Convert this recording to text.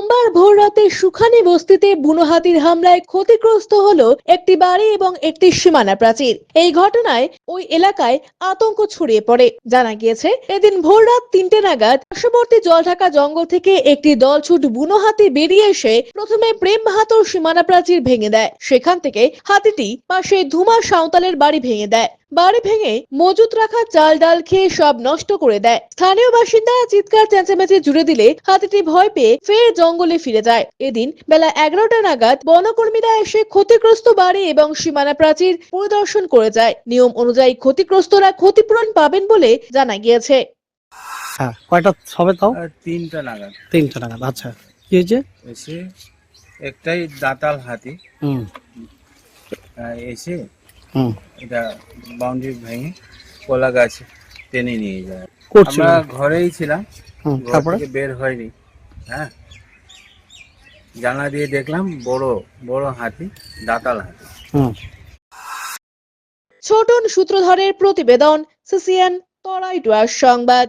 সোমবার ভোর রাতে সুখানি বস্তিতে বুনো হাতির হামলায় ক্ষতিগ্রস্ত হলো একটি বাড়ি এবং একটি সীমানা প্রাচীর। এই ঘটনায় ওই এলাকায় আতঙ্ক ছড়িয়ে পড়ে। জানা গিয়েছে, এদিন ভোর রাত তিনটে নাগাদ পার্শ্ববর্তী জলঢাকা জঙ্গল থেকে একটি দলছুট বুনো হাতি বেরিয়ে এসে প্রথমে প্রেম বাহাতুর সীমানা প্রাচীর ভেঙে দেয়। সেখান থেকে হাতিটি পাশে ধুমা সাঁওতালের বাড়ি ভেঙে দেয়। বাড়ি ভেঙে মজুত রাখা চাল ডাল খেয়ে সব নষ্ট করে দেয়। স্থানীয় বাসিন্দা চিৎকার চেঁচামেচি জুড়ে দিলে হাতিটি ভয় পেয়ে ফের জঙ্গলে ফিরে যায়। এদিন বেলা এগারোটা নাগাদ বনকর্মীরা এসে ক্ষতিগ্রস্ত বাড়ি এবং সীমানা প্রাচীর পরিদর্শন করে যায়। নিয়ম অনুযায়ী ক্ষতিগ্রস্তরা ক্ষতিপূরণ পাবেন বলে জানা গিয়েছে। হ্যাঁ কয়টা হবে তাও? তিনটা নাগাদ। তিনটা নাগাদ আচ্ছা। কি হয়েছে? এসে একটাই দাঁতাল হাতি। হুম। এসে এটা বাউন্ডারি ভেঙে কলা গাছ টেনে নিয়ে যায়। আমরা ঘরেই ছিলাম ঘর তারপরে? থেকে বের হয়নি হ্যাঁ। জানলা দিয়ে দেখলাম বড় বড় হাতি দাঁতাল হাতি। হুম। ছোটন সূত্রধরের প্রতিবেদন সিসিএন সংবাদ।